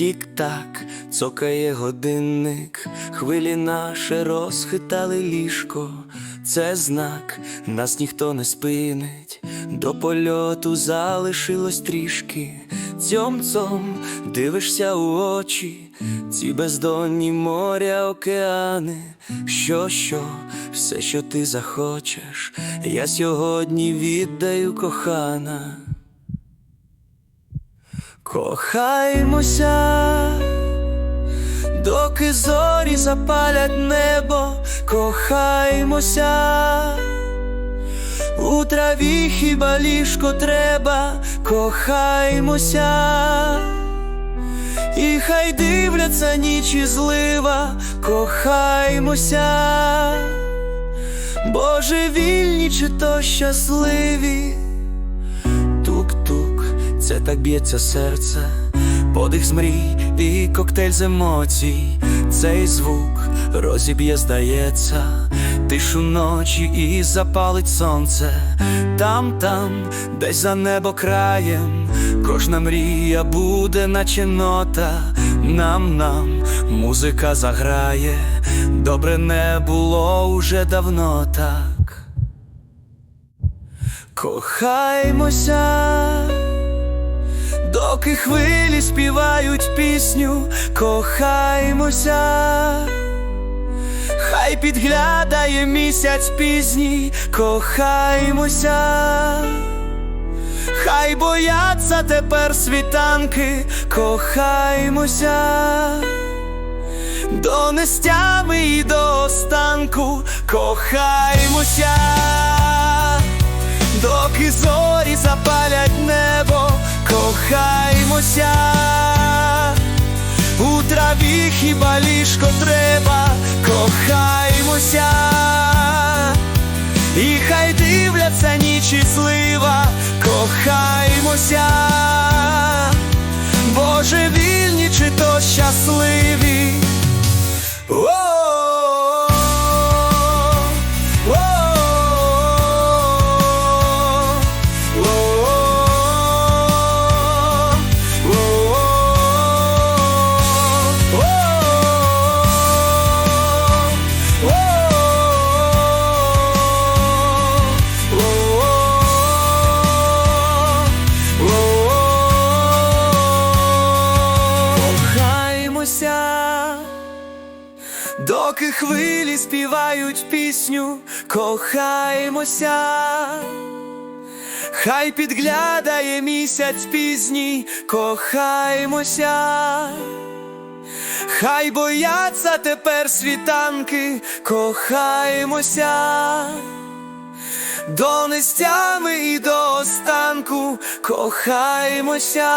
Тік-так, цокає годинник, хвилі наше розхитали ліжко. Це знак, нас ніхто не спинить, до польоту залишилось трішки. Цьом-цом дивишся у очі, ці бездонні моря, океани. Що, що, все, що ти захочеш, я сьогодні віддаю кохана. Кохаймося, доки зорі запалять небо, кохаймося, у траві хіба ліжко треба, кохаймося, і хай дивляться нічі злива, кохаймося, божевільні чи то щасливі. Це так б'ється серце, подих з мрій і коктейль з емоцій, цей звук розіб'є, здається, тишу ночі і запалить сонце. Там, там, десь за небо краєм, кожна мрія буде, наче нота. Нам, нам музика заграє, добре не було уже давно так. Кохаймося, доки хвилі співають пісню, кохаймося, хай підглядає місяць пізній, кохаймося, хай бояться тепер світанки, кохаймося, до нестями і до останку, кохаймося. Доки зорі запалять небо, кохаймося, у траві хіба ліжко треба, кохаймося, і хай дивляться нічі злива, кохаймося, божевільні чи то щасливі. Доки хвилі співають пісню, кохаймося, хай підглядає місяць пізній, кохаймося, хай бояться тепер світанки, кохаймося, до нестями і до останку, кохаймося.